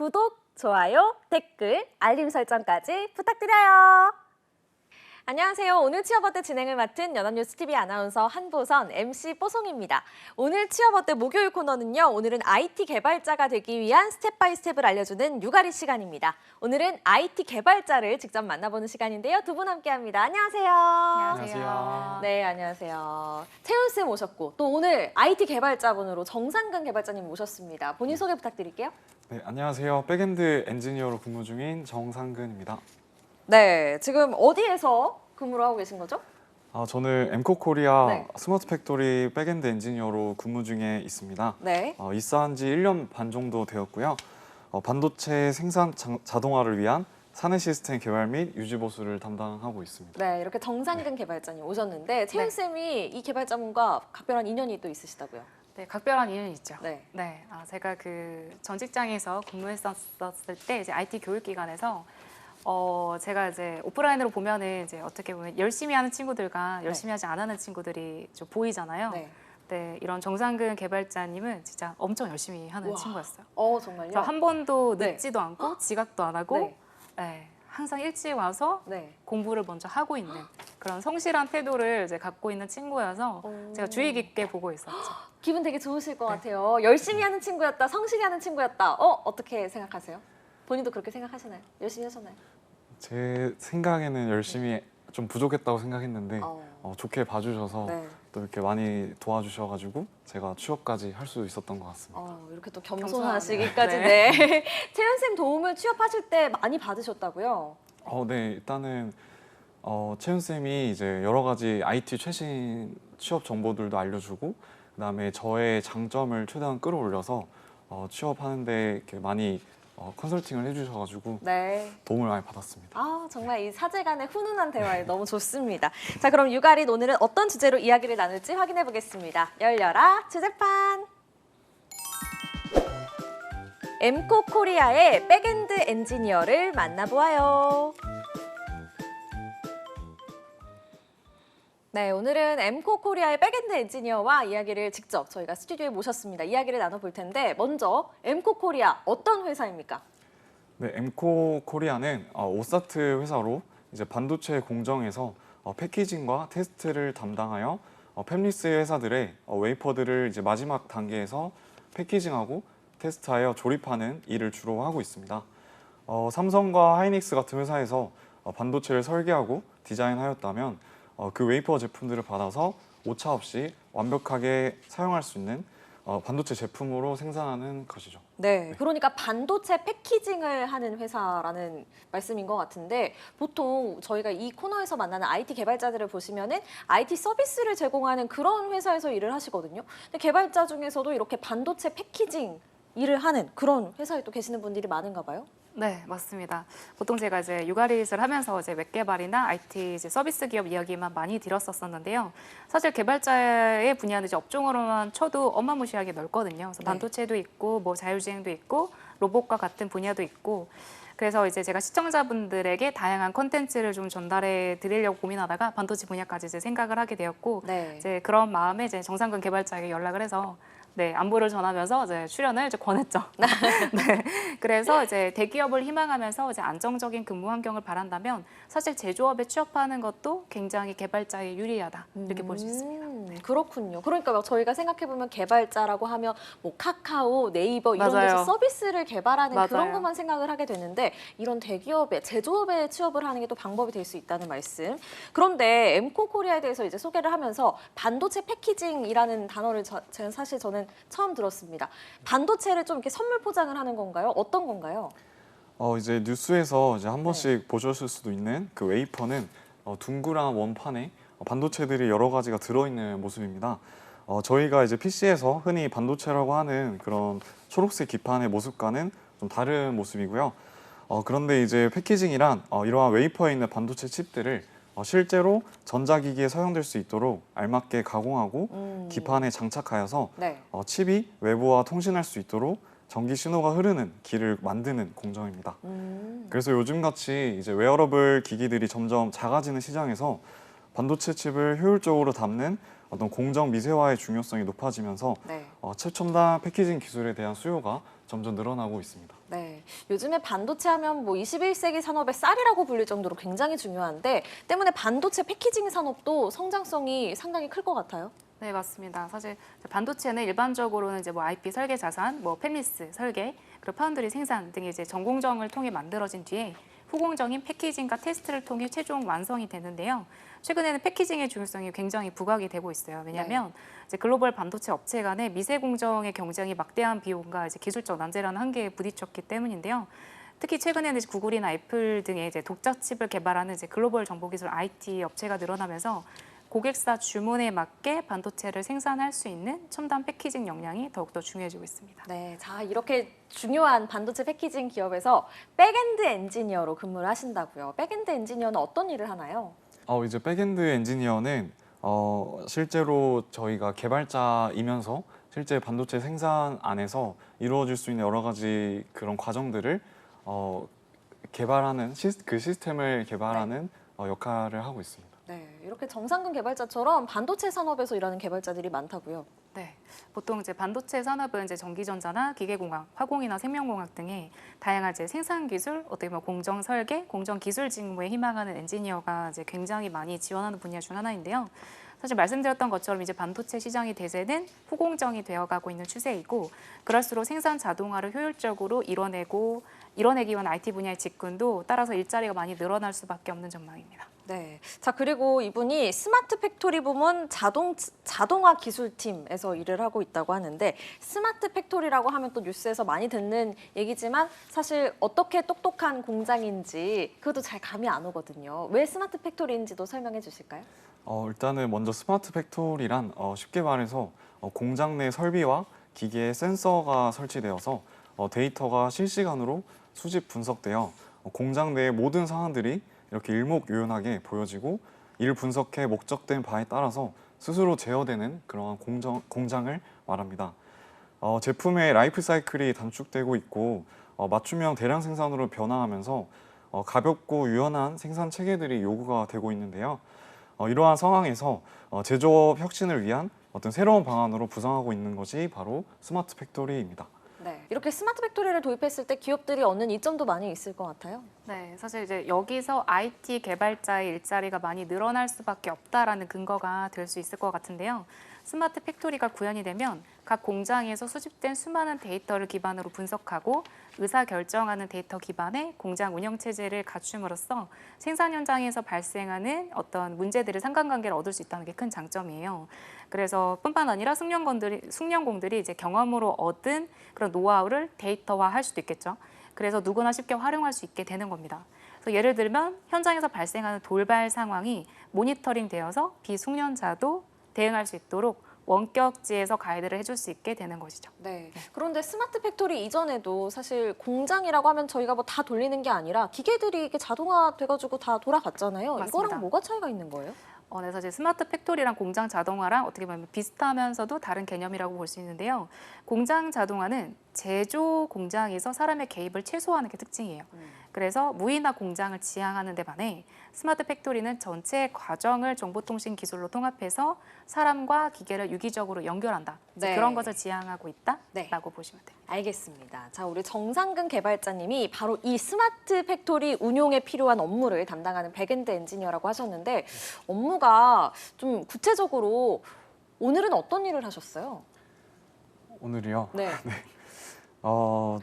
구독, 좋아요, 댓글, 알림 설정까지 부탁드려요. 안녕하세요. 오늘 취업어때 진행을 맡은 연합뉴스 TV 아나운서 한보선 MC 뽀송입니다. 오늘 취업어때 목요일 코너는요. 오늘은 IT 개발자가 되기 위한 스텝 바이 스텝을 알려주는 유가리 시간입니다. 오늘은 IT 개발자를 직접 만나보는 시간인데요. 두 분 함께합니다. 안녕하세요. 안녕하세요. 네, 안녕하세요. 태훈 쌤 오셨고 또 오늘 IT 개발자분으로 정상근 개발자님 모셨습니다. 본인 소개 부탁드릴게요. 네, 안녕하세요. 백엔드 엔지니어로 근무 중인 정상근입니다. 네, 지금 어디에서 근무를 하고 계신 거죠? 아, 저는 엠코 코리아 네. 스마트 팩토리 백엔드 엔지니어로 근무 중에 있습니다. 네. 어, 입사한 지 1년 반 정도 되었고요. 어, 반도체 생산 자, 자동화를 위한 사내 시스템 개발 및 유지 보수를 담당하고 있습니다. 네, 이렇게 정상근 개발자님 오셨는데 태훈 네. 쌤이 이 개발자분과 각별한 인연이 또 있으시다고요. 네, 각별한 인연이 있죠. 네. 네, 아, 제가 그 전 직장에서 근무했었을 때 이제 IT 교육 기관에서 어 제가 이제 오프라인으로 보면은 이제 어떻게 보면 열심히 하는 친구들과 열심히 하지 않는 친구들이 좀 보이잖아요. 네. 네, 이런 정상근 개발자님은 진짜 엄청 열심히 하는 우와. 친구였어요. 어, 정말요? 한 번도 네. 늦지도 않고 지각도 안 하고 네. 네, 항상 일찍 와서 네. 공부를 먼저 하고 있는 그런 성실한 태도를 이제 갖고 있는 친구여서 오. 제가 주의 깊게 보고 있었죠. 기분 되게 좋으실 것 네. 같아요. 열심히 하는 친구였다, 성실히 하는 친구였다. 어, 어떻게 생각하세요? 본인도 그렇게 생각하시나요? 열심히 하셨나요? 제 생각에는 열심히 좀 부족했다고 생각했는데 어. 어, 좋게 봐주셔서 네. 또 이렇게 많이 도와주셔가지고 제가 취업까지 할 수 있었던 것 같습니다. 어, 이렇게 또. 겸손하시기까지 네. 네. 채연 쌤 도움을 취업하실 때 많이 받으셨다고요? 어, 네, 일단은 어, 채윤 쌤이 이제 여러 가지 IT 최신 취업 정보들도 알려주고 그다음에 저의 장점을 최대한 끌어올려서 어, 취업하는데 이렇게 많이 어, 컨설팅을 해주셔가지고 네. 도움을 많이 받았습니다. 아 정말 이 사제간의 훈훈한 대화에 너무 좋습니다. 자 그럼 유가린 오늘은 어떤 주제로 이야기를 나눌지 확인해 보겠습니다. 열려라 주제판. 엠코 코리아의 백엔드 엔지니어를 만나보아요. 네, 오늘은 엠코 코리아의 백엔드 엔지니어와 이야기를 직접 저희가 스튜디오에 모셨습니다. 이야기를 나눠볼 텐데 먼저 엠코 코리아 어떤 회사입니까? 네, 엠코 코리아는 어, 오사트 회사로 이제 반도체 공정에서 어, 패키징과 테스트를 담당하여 어, 팹리스 회사들의 어, 웨이퍼들을 이제 마지막 단계에서 패키징하고 테스트하여 조립하는 일을 주로 하고 있습니다. 어, 삼성과 하이닉스 같은 회사에서 어, 반도체를 설계하고 디자인하였다면 어, 그 웨이퍼 제품들을 받아서 오차 없이 완벽하게 사용할 수 있는 어, 반도체 제품으로 생산하는 것이죠. 네, 그러니까 반도체 패키징을 하는 회사라는 말씀인 것 같은데 보통 저희가 이 코너에서 만나는 IT 개발자들을 보시면은 IT 서비스를 제공하는 그런 회사에서 일을 하시거든요. 근데 개발자 중에서도 이렇게 반도체 패키징 일을 하는 그런 회사에 또 계시는 분들이 많은가 봐요. 네, 맞습니다. 보통 제가 이제 육아릿을 하면서 이제 웹 개발이나 IT 이제 서비스 기업 이야기만 많이 들었었었는데요. 사실 개발자의 분야는 이제 업종으로만 쳐도 어마무시하게 넓거든요. 그래서 네. 반도체도 있고 뭐 자율주행도 있고 로봇과 같은 분야도 있고 그래서 이제 제가 시청자분들에게 다양한 콘텐츠를 좀 전달해 드리려고 고민하다가 반도체 분야까지 이제 생각을 하게 되었고 네. 이제 그런 마음에 이제 정상근 개발자에게 연락을 해서 네 안부를 전하면서 이제 출연을 이제 권했죠. 네. 그래서 이제 대기업을 희망하면서 이제 안정적인 근무 환경을 바란다면 사실 제조업에 취업하는 것도 굉장히 개발자에 유리하다 이렇게 볼 수 있습니다. 음, 그렇군요. 그러니까 막 저희가 생각해 보면 개발자라고 하면 뭐 카카오, 네이버 이런 맞아요. 데서 서비스를 개발하는 그런 맞아요. 것만 생각을 하게 되는데 이런 대기업에 제조업에 취업을 하는 게 또 방법이 될 수 있다는 말씀. 그런데 엠코 코리아에 대해서 이제 소개를 하면서 반도체 패키징이라는 단어를 저, 사실 저는 처음 들었습니다. 반도체를 좀 이렇게 선물 포장을 하는 건가요? 어떤 건가요? 어 이제 뉴스에서 이제 네. 한 번씩 보셨을 수도 있는 그 웨이퍼는 어, 둥그란 원판에 어, 반도체들이 여러 가지가 들어있는 모습입니다. 어, 저희가 이제 PC에서 흔히 반도체라고 하는 그런 초록색 기판의 모습과는 좀 다른 모습이고요. 어, 그런데 이제 패키징이란 어, 이러한 웨이퍼에 있는 반도체 칩들을 어, 실제로 전자기기에 사용될 수 있도록 알맞게 가공하고 음. 기판에 장착하여서 네. 어, 칩이 외부와 통신할 수 있도록 전기 신호가 흐르는 길을 만드는 공정입니다. 음. 그래서 요즘 같이 이제 웨어러블 기기들이 점점 작아지는 시장에서 반도체 칩을 효율적으로 담는 어떤 공정 미세화의 중요성이 높아지면서 네. 어, 최첨단 패키징 기술에 대한 수요가 점점 늘어나고 있습니다. 네. 요즘에 반도체 하면 뭐 21세기 산업의 쌀이라고 불릴 정도로 굉장히 중요한데 때문에 반도체 패키징 산업도 성장성이 상당히 클 것 같아요. 네, 맞습니다. 사실 반도체는 일반적으로는 이제 뭐 IP 설계 자산, 뭐 팹리스 설계, 그리고 파운드리 생산 등의 이제 전공정을 통해 만들어진 뒤에 후공정인 패키징과 테스트를 통해 최종 완성이 되는데요. 최근에는 패키징의 중요성이 굉장히 부각이 되고 있어요. 왜냐하면 이제 글로벌 반도체 업체 간의 미세 공정의 경쟁이 막대한 비용과 이제 기술적 난제라는 한계에 부딪혔기 때문인데요. 특히 최근에는 이제 구글이나 애플 등의 이제 독자 칩을 개발하는 이제 글로벌 정보기술 IT 업체가 늘어나면서 고객사 주문에 맞게 반도체를 생산할 수 있는 첨단 패키징 역량이 더욱더 중요해지고 있습니다. 네, 자 이렇게 중요한 반도체 패키징 기업에서 백엔드 엔지니어로 근무를 하신다고요. 백엔드 엔지니어는 어떤 일을 하나요? 어, 이제 백엔드 엔지니어는 어, 실제로 저희가 개발자이면서 실제 반도체 생산 안에서 이루어질 수 있는 여러 가지 그런 과정들을 어, 개발하는 시, 그 시스템을 개발하는 어, 역할을 하고 있습니다. 네, 이렇게 정상근 개발자처럼 반도체 산업에서 일하는 개발자들이 많다고요. 네, 보통 이제 반도체 산업은 이제 전기전자나 기계공학, 화공이나 생명공학 등의 다양한 이제 생산 기술, 어떻게 보면 공정 설계, 공정 기술 직무에 희망하는 엔지니어가 이제 굉장히 많이 지원하는 분야 중 하나인데요. 사실 말씀드렸던 것처럼 이제 반도체 시장의 대세는 후공정이 되어가고 있는 추세이고, 그럴수록 생산 자동화를 효율적으로 이뤄내고 이뤄내기 위한 IT 분야의 직군도 따라서 일자리가 많이 늘어날 수밖에 없는 전망입니다. 네. 자, 그리고 이분이 스마트 팩토리 부문 자동 자동화 기술팀에서 일을 하고 있다고 하는데 스마트 팩토리라고 하면 또 뉴스에서 많이 듣는 얘기지만 사실 어떻게 똑똑한 공장인지 그것도 잘 감이 안 오거든요. 왜 스마트 팩토리인지도 설명해 주실까요? 어, 일단은 먼저 스마트 팩토리란 어, 쉽게 말해서 어, 공장 내 설비와 기계에 센서가 설치되어서 어, 데이터가 실시간으로 수집 분석되어 어, 공장 내의 모든 상황들이 이렇게 일목요연하게 보여지고 이를 분석해 목적된 바에 따라서 스스로 제어되는 그러한 공정, 공장을 말합니다. 어, 제품의 라이프 사이클이 단축되고 있고 어, 맞춤형 대량 생산으로 변화하면서 어, 가볍고 유연한 생산 체계들이 요구가 되고 있는데요. 어, 이러한 상황에서 어, 제조업 혁신을 위한 어떤 새로운 방안으로 부상하고 있는 것이 바로 스마트 팩토리입니다. 네. 이렇게 스마트 팩토리를 도입했을 때 기업들이 얻는 이점도 많이 있을 것 같아요. 네, 사실 이제 여기서 IT 개발자의 일자리가 많이 늘어날 수밖에 없다라는 근거가 될 수 있을 것 같은데요. 스마트 팩토리가 구현이 되면 각 공장에서 수집된 수많은 데이터를 기반으로 분석하고 의사 결정하는 데이터 기반의 공장 운영 체제를 갖춤으로써 생산 현장에서 발생하는 어떤 문제들을 상관관계를 얻을 수 있다는 게 큰 장점이에요. 그래서 뿐만 아니라 숙련공들이 숙련공들이 이제 경험으로 얻은 그런 노하우를 데이터화할 수도 있겠죠. 그래서 누구나 쉽게 활용할 수 있게 되는 겁니다. 그래서 예를 들면 현장에서 발생하는 돌발 상황이 모니터링 되어서 비숙련자도 대응할 수 있도록 원격지에서 가이드를 해줄 수 있게 되는 것이죠. 네. 그런데 스마트 팩토리 이전에도 사실 공장이라고 하면 저희가 뭐 다 돌리는 게 아니라 기계들이 이게 자동화 돼가지고 다 돌아갔잖아요. 맞습니다. 이거랑 뭐가 차이가 있는 거예요? 어, 그래서 이제 스마트 팩토리랑 공장 자동화랑 어떻게 보면 비슷하면서도 다른 개념이라고 볼 수 있는데요. 공장 자동화는 제조 공장에서 사람의 개입을 최소화하는 게 특징이에요. 그래서 무인화 공장을 지향하는 데 반해 스마트 팩토리는 전체 과정을 정보통신 기술로 통합해서 사람과 기계를 유기적으로 연결한다. 네. 그런 것을 지향하고 있다라고 네. 보시면 돼요. 알겠습니다. 자, 우리 정상근 개발자님이 바로 이 스마트 팩토리 운용에 필요한 업무를 담당하는 백엔드 엔지니어라고 하셨는데 업무가 좀 구체적으로 오늘은 어떤 일을 하셨어요? 오늘이요. 네. 어,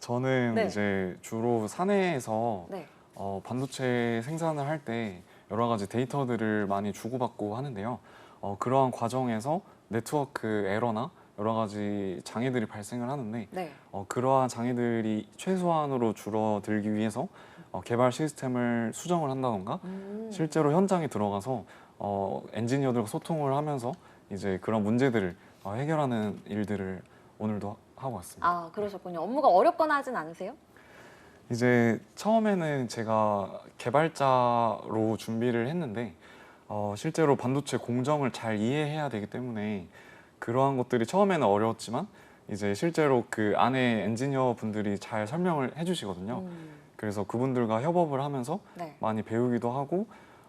저는 네. 이제 주로 사내에서 네. 어, 반도체 생산을 할 때 여러 가지 데이터들을 많이 주고받고 하는데요. 어, 그러한 과정에서 네트워크 에러나 여러 가지 장애들이 발생을 하는데 네. 어, 그러한 장애들이 최소한으로 줄어들기 위해서 어, 개발 시스템을 수정을 한다던가 음. 실제로 현장에 들어가서 어, 엔지니어들과 소통을 하면서 이제 그런 문제들을 어, 해결하는 일들을 오늘도 하고 왔습니다. 아, 그러셨군요. 업무가 어렵거나 하진 않으세요? 이제 처음에는 제가 개발자로 준비를 했는데 어, 실제로 반도체 공정을 잘 이해해야 되기 때문에 그러한 것들이 처음에는 어려웠지만 이제 실제로 그 안에 엔지니어 분들이 잘 설명을 해주시거든요. 음. 그래서 그분들과 협업을 하면서 네. 많이 배우기도 하고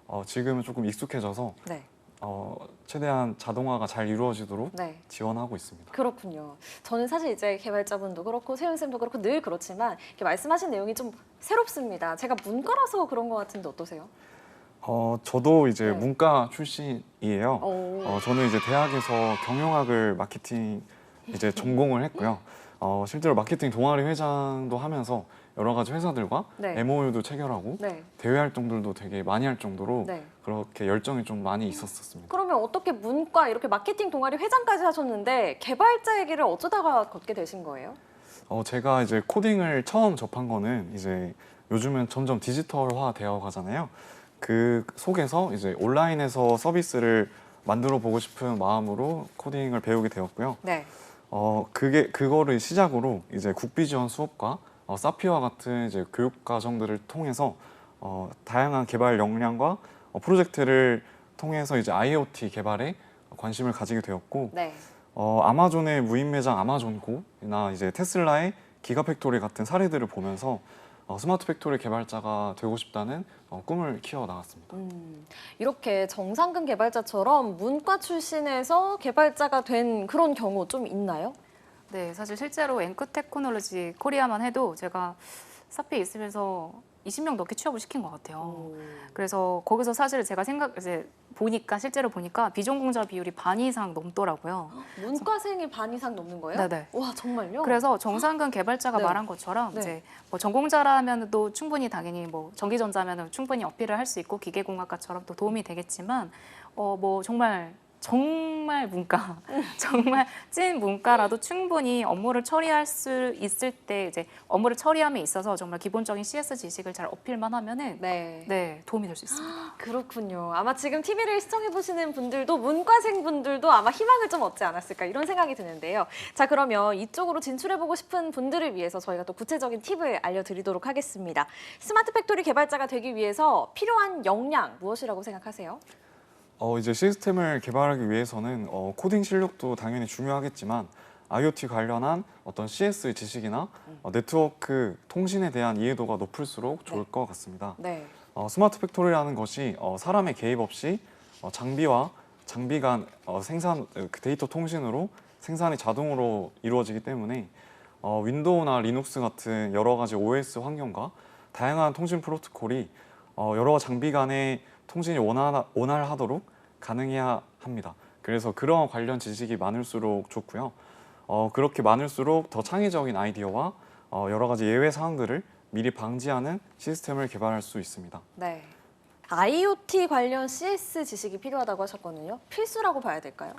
어, 지금은 조금 익숙해져서 네. 어, 최대한 자동화가 잘 이루어지도록 네. 지원하고 있습니다. 그렇군요. 저는 사실 이제 개발자분도 그렇고 세윤 쌤도 그렇고 늘 그렇지만 이렇게 말씀하신 내용이 좀 새롭습니다. 제가 문과라서 그런 것 같은데 어떠세요? 어, 저도 이제 네. 문과 출신이에요. 오. 어, 저는 이제 대학에서 경영학을 마케팅 이제 전공을 했고요. 어, 실제로 마케팅 동아리 회장도 하면서 여러 가지 회사들과 네. MOU도 체결하고 네. 대외 활동들도 되게 많이 할 정도로 네. 그렇게 열정이 좀 많이 있었었습니다. 그러면 어떻게 문과 이렇게 마케팅 동아리 회장까지 하셨는데 개발자 얘기를 어쩌다가 걷게 되신 거예요? 어, 제가 이제 코딩을 처음 접한 거는 이제 요즘은 점점 디지털화 되어 가잖아요. 그 속에서 이제 온라인에서 서비스를 만들어 보고 싶은 마음으로 코딩을 배우게 되었고요. 네. 어, 그게 그거를 시작으로 이제 국비 지원 수업과 어, 사피와 같은 이제 교육 과정들을 통해서 어, 다양한 개발 역량과 어, 프로젝트를 통해서 이제 IoT 개발에 관심을 가지게 되었고 네. 어, 아마존의 무인 매장 아마존고나 이제 테슬라의 기가팩토리 같은 사례들을 보면서 어, 스마트 팩토리 개발자가 되고 싶다는 어, 꿈을 키워 나갔습니다. 음, 이렇게 정상근 개발자처럼 문과 출신에서 개발자가 된 그런 경우 좀 있나요? 네, 사실 실제로 앵크 테크놀로지 코리아만 해도 제가 사피에 있으면서 20명 넘게 취업을 시킨 것 같아요. 그래서 거기서 사실 제가 생각 이제 보니까 실제로 보니까 비전공자 비율이 반 이상 넘더라고요. 문과생이 반 이상 넘는 거예요? 네네. 와 정말요? 그래서 정상근 개발자가 네. 말한 것처럼 네. 이제 뭐 전공자라면도 충분히 당연히 뭐 전기전자면은 충분히 어필을 할 수 있고 기계공학과처럼 또 도움이 되겠지만 어 뭐 정말 정말 문과 정말 찐 문과라도 충분히 업무를 처리할 수 있을 때 이제 업무를 처리함에 있어서 정말 기본적인 CS 지식을 잘 어필만 하면은 네. 네 도움이 될 수 있습니다. 그렇군요. 아마 지금 TV를 시청해 보시는 분들도 문과생 분들도 아마 희망을 좀 얻지 않았을까 이런 생각이 드는데요. 자 그러면 이쪽으로 진출해 보고 싶은 분들을 위해서 저희가 또 구체적인 팁을 알려드리도록 하겠습니다. 스마트 팩토리 개발자가 되기 위해서 필요한 역량 무엇이라고 생각하세요? 어, 이제 시스템을 개발하기 위해서는 어, 코딩 실력도 당연히 중요하겠지만 IoT 관련한 어떤 CS 지식이나 어, 네트워크 통신에 대한 이해도가 높을수록 좋을 것 같습니다. 네. 어, 스마트 팩토리라는 것이 어, 사람의 개입 없이 어, 장비와 장비 간 어, 생산 어, 그 데이터 통신으로 생산이 자동으로 이루어지기 때문에 어, 윈도우나 리눅스 같은 여러 가지 OS 환경과 다양한 통신 프로토콜이 어, 여러 장비 간의 통신이 원활, 원활하도록 가능해야 합니다. 그래서 그런 관련 지식이 많을수록 좋고요. 어, 그렇게 많을수록 더 창의적인 아이디어와 어, 여러 가지 예외 사항들을 미리 방지하는 시스템을 개발할 수 있습니다. 네. IoT 관련 CS 지식이 필요하다고 하셨거든요. 필수라고 봐야 될까요?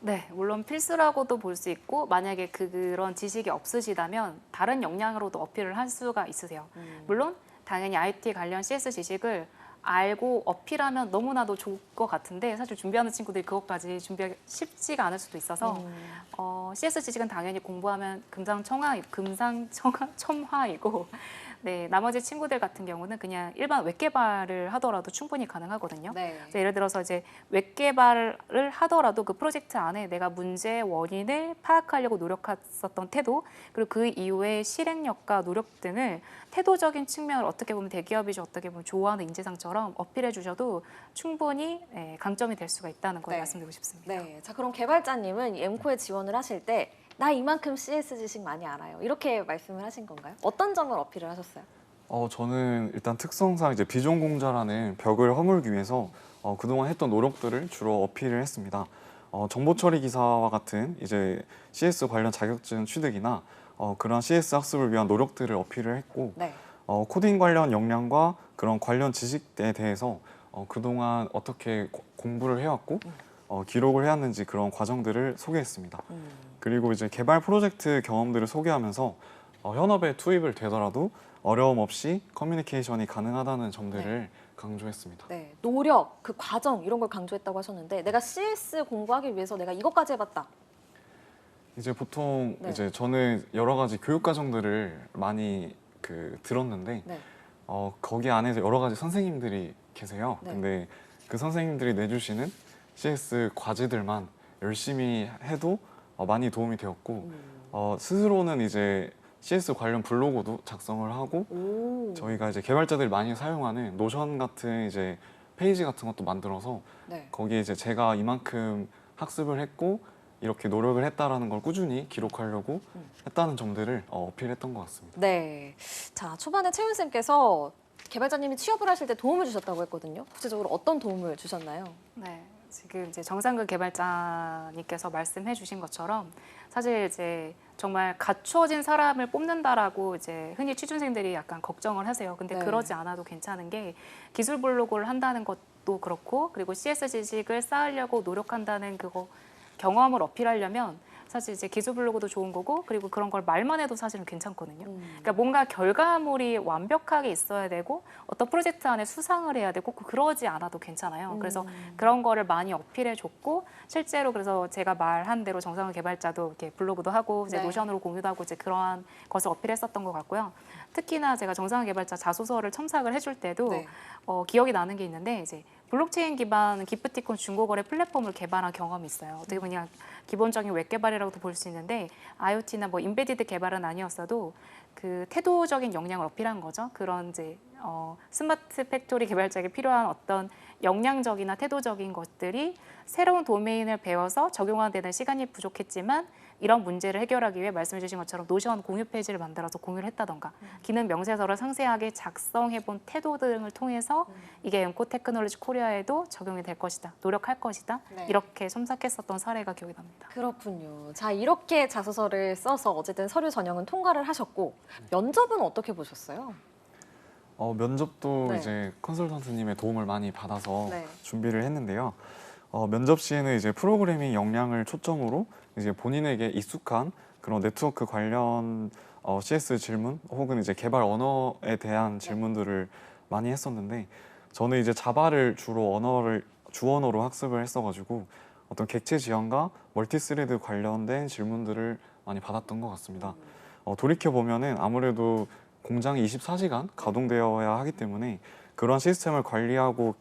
네, 물론 필수라고도 볼 수 있고 만약에 그- 그런 지식이 없으시다면 다른 역량으로도 어필을 할 수가 있으세요. 물론 당연히 IT 관련 CS 지식을 알고 어필하면 너무나도 좋을 것 같은데 사실 준비하는 친구들이 그것까지 준비하기 쉽지가 않을 수도 있어서 음. 어, CS 지식은 당연히 공부하면 금상첨화 금상첨화이고 네 나머지 친구들 같은 경우는 그냥 일반 웹 개발을 하더라도 충분히 가능하거든요. 네. 그래서 예를 들어서 이제 웹 개발을 하더라도 그 프로젝트 안에 내가 문제의 원인을 파악하려고 노력했었던 태도 그리고 그 이후의 실행력과 노력 등을 태도적인 측면을 어떻게 보면 대기업이 좀 어떻게 보면 좋아하는 인재상처럼 어필해 주셔도 충분히 예, 강점이 될 수가 있다는 걸 네. 말씀드리고 싶습니다. 네. 자, 그럼 개발자님은 이 엠코에 지원을 하실 때 나 이만큼 CS 지식 많이 알아요. 이렇게 말씀을 하신 건가요? 어떤 점을 어필을 하셨어요? 어, 저는 일단 특성상 이제 비전공자라는 벽을 허물기 위해서 어, 그동안 했던 노력들을 주로 어필을 했습니다. 어, 정보 처리 기사와 같은 이제 CS 관련 자격증 취득이나 어, 그런 CS 학습을 위한 노력들을 어필을 했고 네. 어, 코딩 관련 역량과 그런 관련 지식에 대해서 어, 그동안 어떻게 고- 공부를 해왔고 어, 기록을 해왔는지 그런 과정들을 소개했습니다. 그리고 이제 개발 프로젝트 경험들을 소개하면서 어, 현업에 투입을 되더라도 어려움 없이 커뮤니케이션이 가능하다는 점들을 강조했습니다. 네. 노력, 그 과정 이런 걸 강조했다고 하셨는데 내가 CS 공부하기 위해서 내가 이것까지 해봤다. 이제 보통 네. 이제 저는 여러 가지 교육 과정들을 많이 그 들었는데 네. 어, 거기 안에서 여러 가지 선생님들이 계세요. 네. 근데 그 선생님들이 내주시는 CS 과제들만 열심히 해도 어, 많이 도움이 되었고 음. 어, 스스로는 이제 CS 관련 블로그도 작성을 하고 오. 저희가 이제 개발자들이 많이 사용하는 노션 같은 이제 페이지 같은 것도 만들어서 네. 거기에 이제 제가 이만큼 학습을 했고 이렇게 노력을 했다라는 걸 꾸준히 기록하려고 음. 했다는 점들을 어, 어필했던 것 같습니다. 네. 자, 초반에 채윤 쌤께서 개발자님이 취업을 하실 때 도움을 주셨다고 했거든요. 구체적으로 어떤 도움을 주셨나요? 네, 지금 이제 정상근 개발자님께서 말씀해 주신 것처럼 사실 이제 정말 갖추어진 사람을 뽑는다라고 이제 흔히 취준생들이 약간 걱정을 하세요. 근데 네. 그러지 않아도 괜찮은 게 기술 블로그를 한다는 것도 그렇고 그리고 CS 지식을 쌓으려고 노력한다는 그거 경험을 어필하려면 사실 이제 기술 블로그도 좋은 거고 그리고 그런 걸 말만 해도 사실은 괜찮거든요. 그러니까 뭔가 결과물이 완벽하게 있어야 되고 어떤 프로젝트 안에 수상을 해야 되고 그- 그러지 않아도 괜찮아요. 그래서 음. 그런 거를 많이 어필해 줬고 실제로 그래서 제가 말한 대로 정상훈 개발자도 이렇게 블로그도 하고 이제 네. 노션으로 공유도 하고 이제 그러한 것을 어필했었던 것 같고요. 특히나 제가 정상훈 개발자 자소서를 첨삭을 해줄 때도 네. 어, 기억이 나는 게 있는데 이제 블록체인 기반 기프티콘 중고거래 플랫폼을 개발한 경험이 있어요. 어떻게 보면 기본적인 웹 개발이라고도 볼 수 있는데 IoT나 뭐 인베디드 개발은 아니었어도 그 태도적인 역량을 어필한 거죠. 그런 이제 어, 스마트 팩토리 개발자에게 필요한 어떤 역량적이나 태도적인 것들이 새로운 도메인을 배워서 적용하는 데는 시간이 부족했지만 이런 문제를 해결하기 위해 말씀해 주신 것처럼 노션 공유 페이지를 만들어서 공유를 했다던가 기능 명세서를 상세하게 작성해 본 태도 등을 통해서 이게 엠코 테크놀로지 코리아에도 적용이 될 것이다. 노력할 것이다. 네. 이렇게 첨삭했었던 사례가 기억이 납니다. 그렇군요. 자, 이렇게 자소서를 써서 어쨌든 서류 전형은 통과를 하셨고 면접은 어떻게 보셨어요? 어, 면접도 네. 이제 컨설턴트님의 도움을 많이 받아서 네. 준비를 했는데요. 어, 면접 시에는 이제 프로그래밍 역량을 초점으로 이제 본인에게 익숙한 그런 네트워크 관련 어, CS 질문 혹은 이제 개발 언어에 대한 질문들을 많이 했었는데 저는 이제 자바를 주로 언어를 주 언어로 학습을 했어가지고 어떤 객체 지원과 멀티스레드 관련된 질문들을 많이 받았던 것 같습니다. 어, 돌이켜 보면은 아무래도 공장이 24시간 가동되어야 하기 때문에 그러한 시스템을 관리하고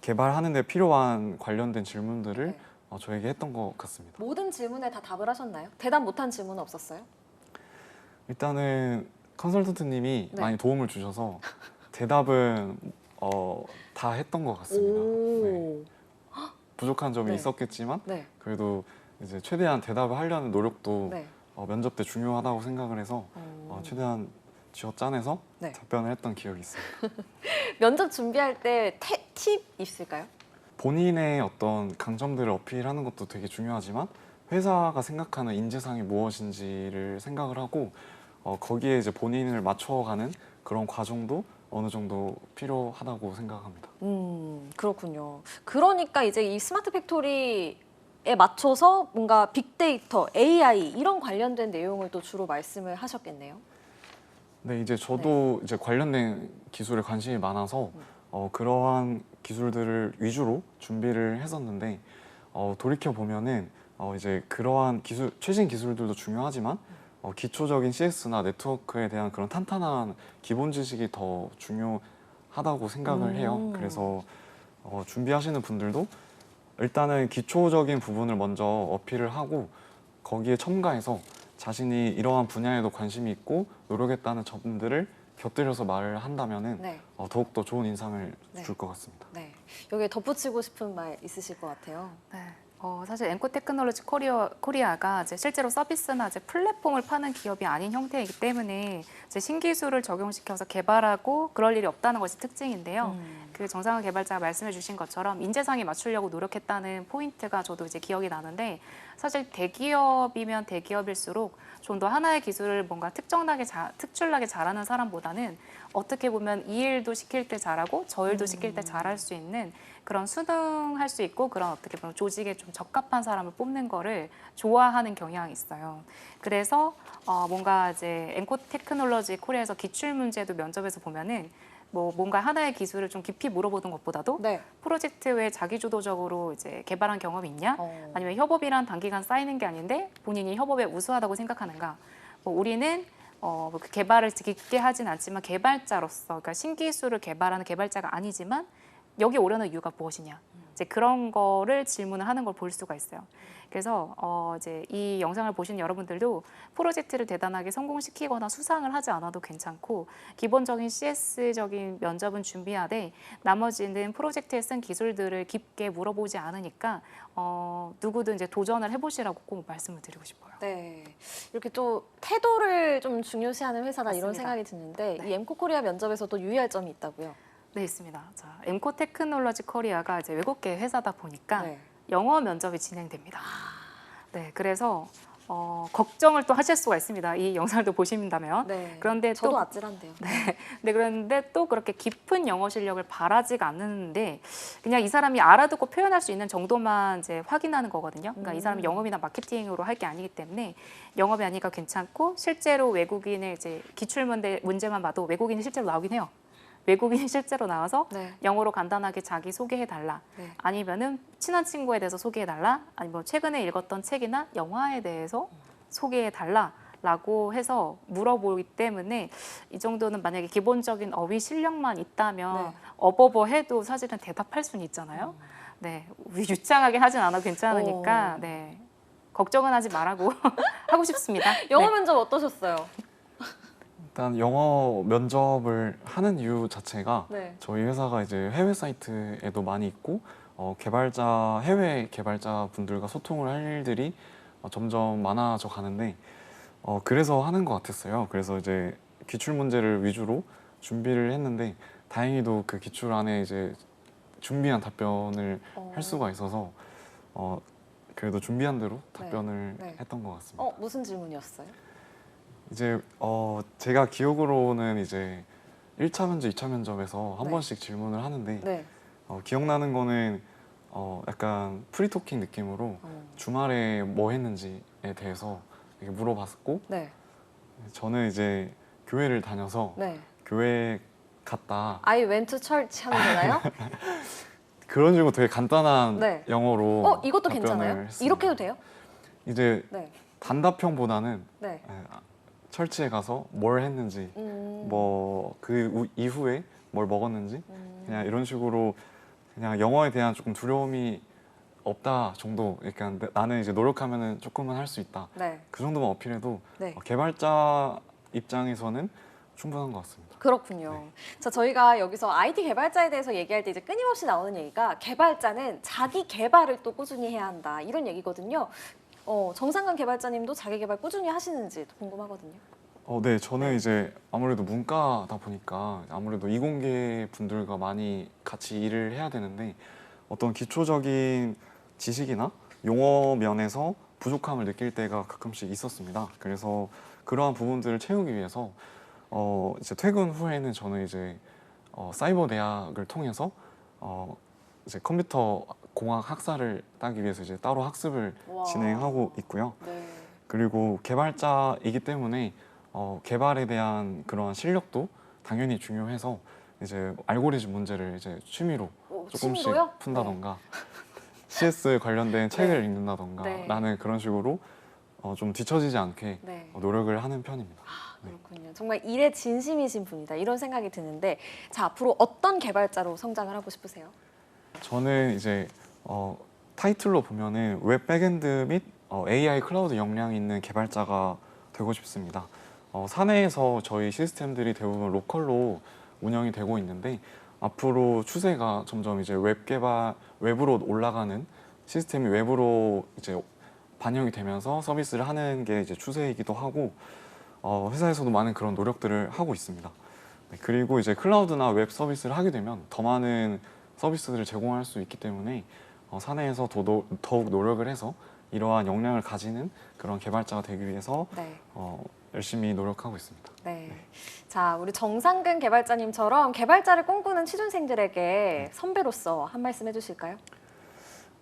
개발하는 데 필요한 관련된 질문들을 네. 어, 저에게 했던 것 같습니다. 모든 질문에 다 답을 하셨나요? 대답 못한 질문은 없었어요? 일단은 컨설턴트님이 네. 많이 도움을 주셔서 대답은 어, 다 했던 것 같습니다. 네. 오. 부족한 점이 네. 있었겠지만 네. 그래도 이제 최대한 대답을 하려는 노력도 네. 어, 면접 때 중요하다고 생각을 해서 어, 어, 최대한 쥐어짜내서 네. 답변을 했던 기억이 있어요. 면접 준비할 때 팁 있을까요? 본인의 어떤 강점들을 어필하는 것도 되게 중요하지만 회사가 생각하는 인재상이 무엇인지를 생각을 하고 어, 거기에 이제 본인을 맞춰가는 그런 과정도 어느 정도 필요하다고 생각합니다. 음, 그렇군요. 그러니까 이제 이 스마트 팩토리 에 맞춰서 뭔가 빅데이터, AI 이런 관련된 내용을 또 주로 말씀을 하셨겠네요. 네, 이제 저도 이제 관련된 기술에 관심이 많아서 어, 그러한 기술들을 위주로 준비를 했었는데 어, 돌이켜 보면은 어, 이제 그러한 기술 최신 기술들도 중요하지만 어, 기초적인 CS나 네트워크에 대한 그런 탄탄한 기본 지식이 더 중요하다고 생각을 해요. 음. 그래서 어, 준비하시는 분들도 일단은 기초적인 부분을 먼저 어필을 하고 거기에 첨가해서 자신이 이러한 분야에도 관심이 있고 노력했다는 점들을 곁들여서 말을 한다면은 네. 어, 더욱 더 좋은 인상을 네. 줄 것 같습니다. 네. 여기에 덧붙이고 싶은 말 있으실 것 같아요. 네. 어, 사실 엠코 테크놀로지 코리아, 코리아가 이제 실제로 서비스나 이제 플랫폼을 파는 기업이 아닌 형태이기 때문에 이제 신기술을 적용시켜서 개발하고 그럴 일이 없다는 것이 특징인데요. 음. 그 정상훈 개발자가 말씀해 주신 것처럼 인재상에 맞추려고 노력했다는 포인트가 저도 이제 기억이 나는데 사실 대기업이면 대기업일수록 좀 더 하나의 기술을 뭔가 특정하게 자, 특출나게 잘하는 사람보다는 어떻게 보면 이 일도 시킬 때 잘하고 저 일도 시킬 때 잘할 수 있는 그런 수능할 수 있고 그런 어떻게 보면 조직에 좀 적합한 사람을 뽑는 거를 좋아하는 경향이 있어요. 그래서 어, 뭔가 이제 엠코 테크놀로지 코리아에서 기출 문제도 면접에서 보면은 뭐 뭔가 하나의 기술을 좀 깊이 물어보는 것보다도 네. 프로젝트 외에 자기주도적으로 이제 개발한 경험이 있냐? 어. 아니면 협업이란 단기간 쌓이는 게 아닌데 본인이 협업에 우수하다고 생각하는가? 뭐 우리는 어, 뭐그 개발을 깊게 하진 않지만 개발자로서 그러니까 신기술을 개발하는 개발자가 아니지만 여기 오려는 이유가 무엇이냐? 이제 그런 거를 질문을 하는 걸 볼 수가 있어요. 그래서 어 이제 이 영상을 보신 여러분들도 프로젝트를 대단하게 성공시키거나 수상을 하지 않아도 괜찮고 기본적인 CS적인 면접은 준비하되 나머지는 프로젝트에 쓴 기술들을 깊게 물어보지 않으니까 어 누구든 이제 도전을 해보시라고 꼭 말씀을 드리고 싶어요. 네. 이렇게 또 태도를 좀 중요시하는 회사다 이런 맞습니다. 생각이 드는데 네. 이 엠코 코리아 면접에서도 유의할 점이 있다고요. 네 있습니다. 자 엠코 테크놀로지 코리아가 이제 외국계 회사다 보니까 네. 영어 면접이 진행됩니다. 네, 그래서 어, 걱정을 또 하실 수가 있습니다. 이 영상을 또 보신다면. 네. 그런데 저도 또 아찔한데요. 네, 그런데 또 그렇게 깊은 영어 실력을 바라지가 않는데 그냥 이 사람이 알아듣고 표현할 수 있는 정도만 이제 확인하는 거거든요. 그러니까 이 사람이 음. 영업이나 마케팅으로 할 게 아니기 때문에 영업이 아니까 괜찮고 실제로 외국인의 이제 기출 문제 문제만 봐도 외국인이 실제로 나오긴 해요. 외국인이 실제로 나와서 네. 영어로 간단하게 자기 소개해 달라. 네. 아니면은 친한 친구에 대해서 소개해 달라. 아니면 뭐 최근에 읽었던 책이나 영화에 대해서 소개해 달라 라고 해서 물어보기 때문에 이 정도는 만약에 기본적인 어휘 실력만 있다면 네. 어버버 해도 사실은 대답할 수는 있잖아요. 음. 네. 유창하게 하진 않아도 괜찮으니까 오. 네. 걱정은 하지 말라고 하고 싶습니다. 영어 네. 면접 어떠셨어요? 일단 영어 면접을 하는 이유 자체가 네. 저희 회사가 이제 해외 사이트에도 많이 있고 어, 개발자 해외 개발자 분들과 소통을 할 일들이 어, 점점 많아져 가는데 어, 그래서 하는 것 같았어요. 그래서 이제 기출 문제를 위주로 준비를 했는데 다행히도 그 기출 안에 이제 준비한 답변을 어. 할 수가 있어서 어, 그래도 준비한 대로 답변을 네. 했던 것 같습니다. 어, 무슨 질문이었어요? 이제 어 제가 기억으로는 이제 1차 면접, 2차 면접에서 한 네. 번씩 질문을 하는데 네. 어, 기억나는 거는 어 약간 프리토킹 느낌으로 어. 주말에 뭐 했는지에 대해서 이렇게 물어봤고 네. 저는 이제 교회를 다녀서 네. 교회 갔다 I went to church 하면 되나요? 그런 식으로 되게 간단한 네. 영어로 어, 이것도 답변을 괜찮아요? 했습니다. 이렇게 해도 돼요? 이제 네. 단답형보다는 네. 에, 아, 철치에 가서 뭘 했는지 음. 뭐그 이후에 뭘 먹었는지 음. 그냥 이런 식으로 그냥 영어에 대한 조금 두려움이 없다 정도 그러니까 나는 이제 노력하면은 조금은 할 수 있다 네. 그 정도만 어필해도 네. 어, 개발자 입장에서는 충분한 것 같습니다. 그렇군요. 네. 자, 저희가 여기서 IT 개발자에 대해서 얘기할 때 이제 끊임없이 나오는 얘기가 개발자는 자기 개발을 또 꾸준히 해야 한다. 이런 얘기거든요. 어, 정상근 개발자님도 자기 개발 꾸준히 하시는지 궁금하거든요. 어, 네, 저는 네. 이제 아무래도 문과다 보니까 아무래도 이공계 분들과 많이 같이 일을 해야 되는데 어떤 기초적인 지식이나 용어 면에서 부족함을 느낄 때가 가끔씩 있었습니다. 그래서 그러한 부분들을 채우기 위해서 어, 이제 퇴근 후에는 저는 이제 어, 사이버 대학을 통해서 어, 이제 컴퓨터 공학 학사를 따기 위해서 이제 따로 학습을 와. 진행하고 있고요. 네. 그리고 개발자이기 때문에 어, 개발에 대한 그러한 실력도 당연히 중요해서 이제 알고리즘 문제를 이제 취미로 어, 조금씩 취미로요? 푼다던가 CS 관련된 책을 읽는다던가 네. 라는 그런 식으로 어, 좀 뒤처지지 않게 네. 네. 어, 노력을 하는 편입니다. 그렇군요. 정말 일에 진심이신 분이다. 이런 생각이 드는데 자, 앞으로 어떤 개발자로 성장을 하고 싶으세요? 저는 이제 어, 타이틀로 보면은 웹 백엔드 및 어, AI 클라우드 역량 있는 개발자가 되고 싶습니다. 어, 사내에서 저희 시스템들이 대부분 로컬로 운영이 되고 있는데 앞으로 추세가 점점 이제 웹 개발 웹으로 올라가는 시스템이 웹으로 이제 반영이 되면서 서비스를 하는 게 이제 추세이기도 하고 어, 회사에서도 많은 그런 노력들을 하고 있습니다. 네, 그리고 이제 클라우드나 웹 서비스를 하게 되면 더 많은 서비스들을 제공할 수 있기 때문에 어, 사내에서 더, 노- 더욱 노력을 해서 이러한 역량을 가지는 그런 개발자가 되기 위해서 네. 어, 열심히 노력하고 있습니다. 네. 자, 우리 정상근 개발자님처럼 개발자를 꿈꾸는 취준생들에게 선배로서 한 말씀 해주실까요?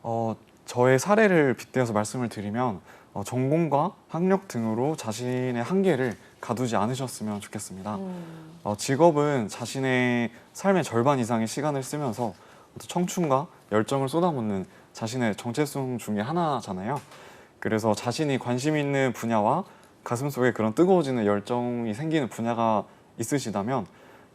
어, 저의 사례를 빗대어서 말씀을 드리면 어, 전공과 학력 등으로 자신의 한계를 가두지 않으셨으면 좋겠습니다. 음. 어, 직업은 자신의 삶의 절반 이상의 시간을 쓰면서 청춘과 열정을 쏟아붓는 자신의 정체성 중에 하나잖아요. 그래서 자신이 관심 있는 분야와 가슴속에 그런 뜨거워지는 열정이 생기는 분야가 있으시다면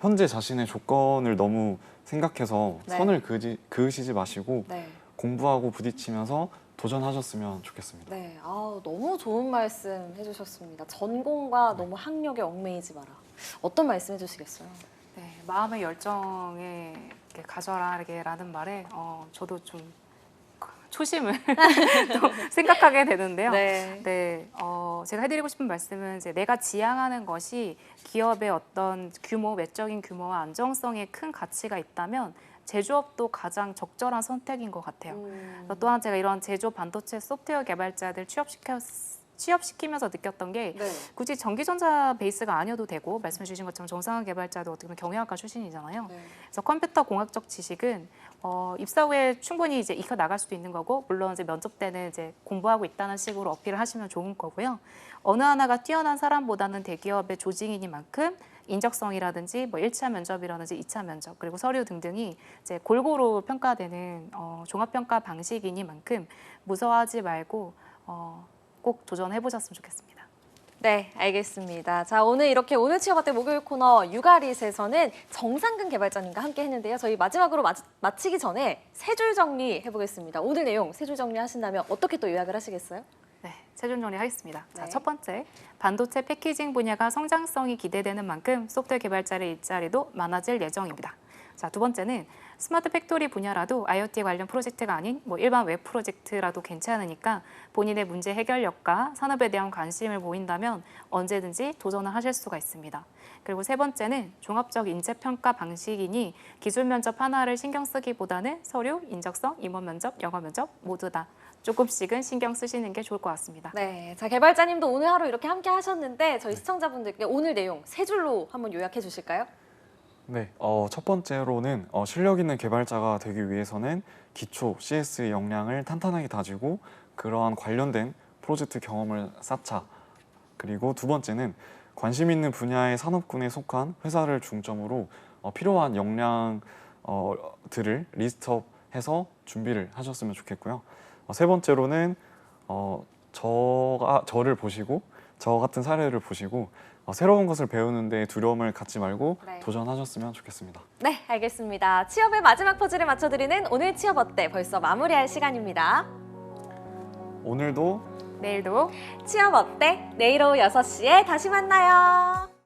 현재 자신의 조건을 너무 생각해서 네. 선을 그지, 그으시지 마시고 네. 공부하고 부딪히면서 도전하셨으면 좋겠습니다. 네, 아, 너무 좋은 말씀 해주셨습니다. 전공과 너무 학력에 얽매이지 마라. 어떤 말씀 해주시겠어요? 네, 마음의 열정에 이렇게 가져라 이렇게 라는 말에 어, 저도 좀 초심을 또 생각하게 되는데요. 네. 네, 어, 제가 해드리고 싶은 말씀은 이제 내가 지향하는 것이 기업의 어떤 규모, 외적인 규모와 안정성에 큰 가치가 있다면 제조업도 가장 적절한 선택인 것 같아요. 음, 또한 제가 이런 제조 반도체 소프트웨어 개발자들 취업시켜 취업시키면서 느꼈던 게 네. 굳이 전기전자 베이스가 아니어도 되고 말씀해 주신 것처럼 정상화 개발자도 어떻게 보면 경영학과 출신이잖아요. 네. 그래서 컴퓨터 공학적 지식은 어, 입사 후에 충분히 이제 익혀 나갈 수도 있는 거고 물론 이제 면접 때는 이제 공부하고 있다는 식으로 어필을 하시면 좋은 거고요. 어느 하나가 뛰어난 사람보다는 대기업의 조직이니만큼 인적성이라든지 뭐 1차 면접이라든지 2차 면접 그리고 서류 등등이 이제 골고루 평가되는 어, 종합평가 방식이니만큼 무서워하지 말고 어, 꼭 도전해 보셨으면 좋겠습니다. 네, 알겠습니다. 자, 오늘 이렇게 오늘 취업 어때 목요일 코너 육아릿에서는 정상근 개발자님과 함께 했는데요. 저희 마지막으로 마, 마치기 전에 세 줄 정리 해보겠습니다. 오늘 내용 세 줄 정리 하신다면 어떻게 또 요약을 하시겠어요? 네, 세준 정리 하겠습니다. 자, 네. 첫 번째, 반도체 패키징 분야가 성장성이 기대되는 만큼 소프트웨어 개발자의 일자리도 많아질 예정입니다. 자, 두 번째는 스마트 팩토리 분야라도 IoT 관련 프로젝트가 아닌 뭐 일반 웹 프로젝트라도 괜찮으니까 본인의 문제 해결력과 산업에 대한 관심을 보인다면 언제든지 도전을 하실 수가 있습니다. 그리고 세 번째는 종합적 인재 평가 방식이니 기술 면접 하나를 신경 쓰기보다는 서류, 인적성, 임원 면접, 영어 면접 모두 다 조금씩은 신경 쓰시는 게 좋을 것 같습니다. 네, 자 개발자님도 오늘 하루 이렇게 함께 하셨는데 저희 시청자분들께 오늘 내용 세 줄로 한번 요약해 주실까요? 네, 어, 첫 번째로는 어, 실력 있는 개발자가 되기 위해서는 기초 CS 역량을 탄탄하게 다지고 그러한 관련된 프로젝트 경험을 쌓자. 그리고 두 번째는 관심 있는 분야의 산업군에 속한 회사를 중점으로 어, 필요한 역량들을 리스트업해서 준비를 하셨으면 좋겠고요. 어, 세 번째로는 어, 저가 저를 보시고 저 같은 사례를 보시고 어, 새로운 것을 배우는데 두려움을 갖지 말고 네. 도전하셨으면 좋겠습니다. 네, 알겠습니다. 취업의 마지막 포즈를 맞춰드리는 오늘 취업 어때 벌써 마무리할 시간입니다. 오늘도 내일도 취업 어때? 내일 오후 6시에 다시 만나요.